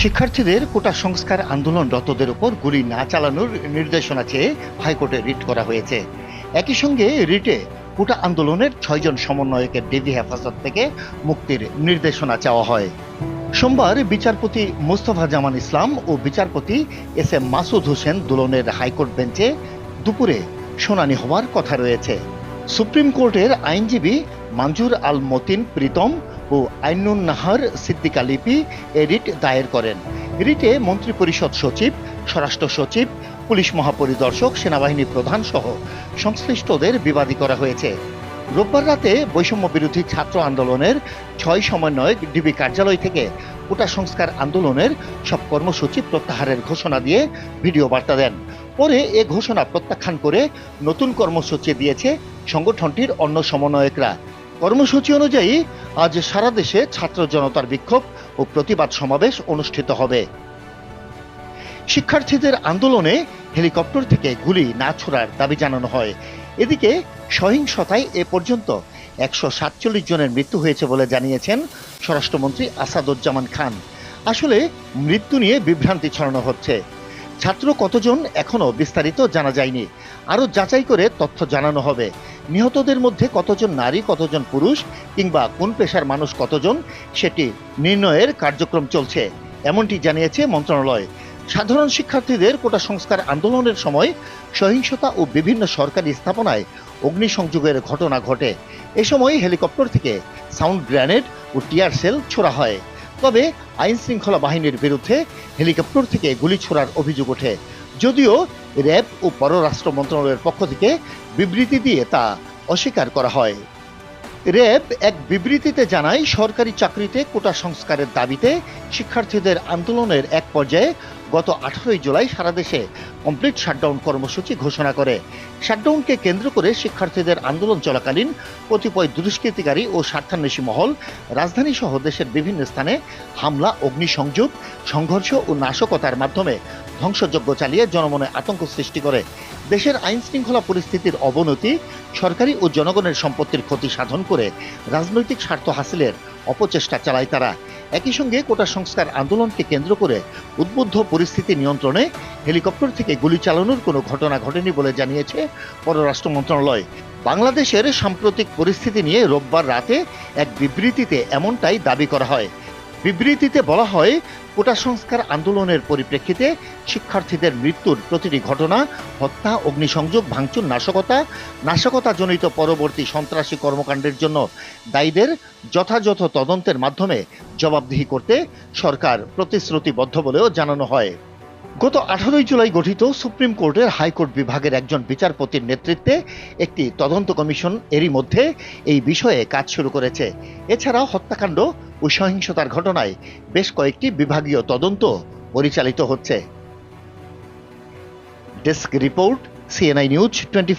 শিক্ষার্থীদের কোটা সংস্কার আন্দোলনরতদের উপর গুলি না চালানোর নির্দেশনা চেয়ে হাইকোর্টে রিট করা হয়েছে। একই সঙ্গে রিটে কোটা আন্দোলনের ছয়জন সমন্বয়কের ডিবি হেফাজত থেকে মুক্তির নির্দেশনা চাওয়া হয়। সোমবার বিচারপতি মোস্তফা জামান ইসলাম ও বিচারপতি এস এম মাসুদ হোসেন দুলনের হাইকোর্ট বেঞ্চে দুপুরে শুনানি হওয়ার কথা রয়েছে। সুপ্রিম কোর্টের আইনজীবী মাঞ্জুর আল মতিন প্রীতম ও আইনুন নাহার সিদ্দিকা লিপি এ রিট দায়ের করেন। রিটে মন্ত্রিপরিষদ সচিব, স্বরাষ্ট্র সচিব, পুলিশ মহাপরিদর্শক, সেনাবাহিনী প্রধান সহ সংশ্লিষ্টদের বিবাদী করা হয়েছে। রোববার রাতে বৈষম্য বিরোধী ছাত্র আন্দোলনের ছয় সমন্বয়ক ডিবি কার্যালয় থেকে কোটা সংস্কার আন্দোলনের সব কর্মসূচি প্রত্যাহারের ঘোষণা দিয়ে ভিডিও বার্তা দেন। পরে এ ঘোষণা প্রত্যাখ্যান করে নতুন কর্মসূচি দিয়েছে সংগঠনটির অন্য সমন্বয়করা। কর্মসূচি অনুযায়ী আজ সারা দেশে ছাত্র জনতার বিক্ষোভ ও প্রতিবাদ সমাবেশ অনুষ্ঠিত হবে। শিক্ষার্থীদের আন্দোলনে হেলিকপ্টার থেকে গুলি না ছোড়ার দাবি জানানো হয়। এদিকে সহিংসতায় এ পর্যন্ত একশো সাতচল্লিশ জনের মৃত্যু হয়েছে বলে জানিয়েছেন স্বরাষ্ট্রমন্ত্রী আসাদুজ্জামান খান। আসলে মৃত্যু নিয়ে বিভ্রান্তি ছড়ানো হচ্ছে। ছাত্র কতজন এখনও বিস্তারিত জানা যায়নি। আরও যাচাই করে তথ্য জানানো হবে। নিহতদের মধ্যে কতজন নারী, কতজন পুরুষ কিংবা কোন পেশার মানুষ কতজন, সেটি নির্ণয়ের কার্যক্রম চলছে, এমনটি জানিয়েছে মন্ত্রণালয়। সাধারণ শিক্ষার্থীদের কোটা সংস্কার আন্দোলনের সময় সহিংসতা ও বিভিন্ন সরকারি স্থাপনায় অগ্নিসংযোগের ঘটনা ঘটে। এ সময় হেলিকপ্টার থেকে সাউন্ড গ্রেনেড ও টিয়ার সেল ছোড়া হয়। তবে আইন শৃঙ্খলা বাহিনীর বিরুদ্ধে হেলিকপ্টার থেকে গুলি ছোড়ার অভিযোগ ওঠে। যদিও র্যাব ও পররাষ্ট্র মন্ত্রণালয়ের পক্ষ থেকে বিবৃতি দিয়ে তা অস্বীকার করা হয়। র্যাব এক বিবৃতিতে জানায়, সরকারি চাকরিতে কোটা সংস্কারের দাবিতে শিক্ষার্থীদের আন্দোলনের এক পর্যায়ে গত আঠারোই জুলাই সারা দেশে কমপ্লিট শাটডাউন কর্মসূচি ঘোষণা করে। শাটডাউনকে কেন্দ্র করে শিক্ষার্থীদের আন্দোলন চলাকালীন কতিপয় দুষ্কৃতিকারী ও স্বার্থান্বেষী মহল রাজধানী সহ দেশের বিভিন্ন স্থানে হামলা, অগ্নিসংযোগ, সংঘর্ষ ও নাশকতার মাধ্যমে ধ্বংসযজ্ঞ চালিয়ে জনমনে আতঙ্ক সৃষ্টি করে। দেশের আইন শৃঙ্খলা পরিস্থিতির অবনতি, সরকারি ও জনগণের সম্পত্তির ক্ষতি সাধন করে রাজনৈতিক স্বার্থ হাসিলের অপচেষ্টা চালায় তারা। একই সঙ্গে কোটা সংস্কার আন্দোলনকে কেন্দ্র করে উদ্বুদ্ধ পরিস্থিতি নিয়ন্ত্রণে হেলিকপ্টার থেকে গুলি চালানোর কোনো ঘটনা ঘটেনি বলে জানিয়েছে পররাষ্ট্র মন্ত্রণালয়। বাংলাদেশের সাম্প্রতিক পরিস্থিতি নিয়ে রোববার রাতে এক বিবৃতিতে এমনটাই দাবি করা হয়। বিবৃতিতে বলা হয়, কোটা সংস্কার আন্দোলনের পরিপ্রেক্ষিতে শিক্ষার্থীদের মৃত্যুর প্রতিটি ঘটনা, হত্যা, অগ্নিসংযোগ, ভাঙচুর, নাশকতা, নাশকতাজনিত পরবর্তী সন্ত্রাসী কর্মকাণ্ডের জন্য দায়ীদের যথাযথ তদন্তের মাধ্যমে জবাবদিহি করতে সরকার প্রতিশ্রুতিবদ্ধ বলেও জানানো হয়। গত আঠারোই জুলাই গঠিত সুপ্রিম কোর্টের হাইকোর্ট বিভাগের একজন বিচারপতির নেতৃত্বে একটি তদন্ত কমিশন এরই মধ্যে এই বিষয়ে কাজ শুরু করেছে। এছাড়াও হত্যাকাণ্ড ও সহিংসতার ঘটনায় বেশ কয়েকটি বিভাগীয় তদন্ত পরিচালিত হচ্ছে। Desk report CNI news twenty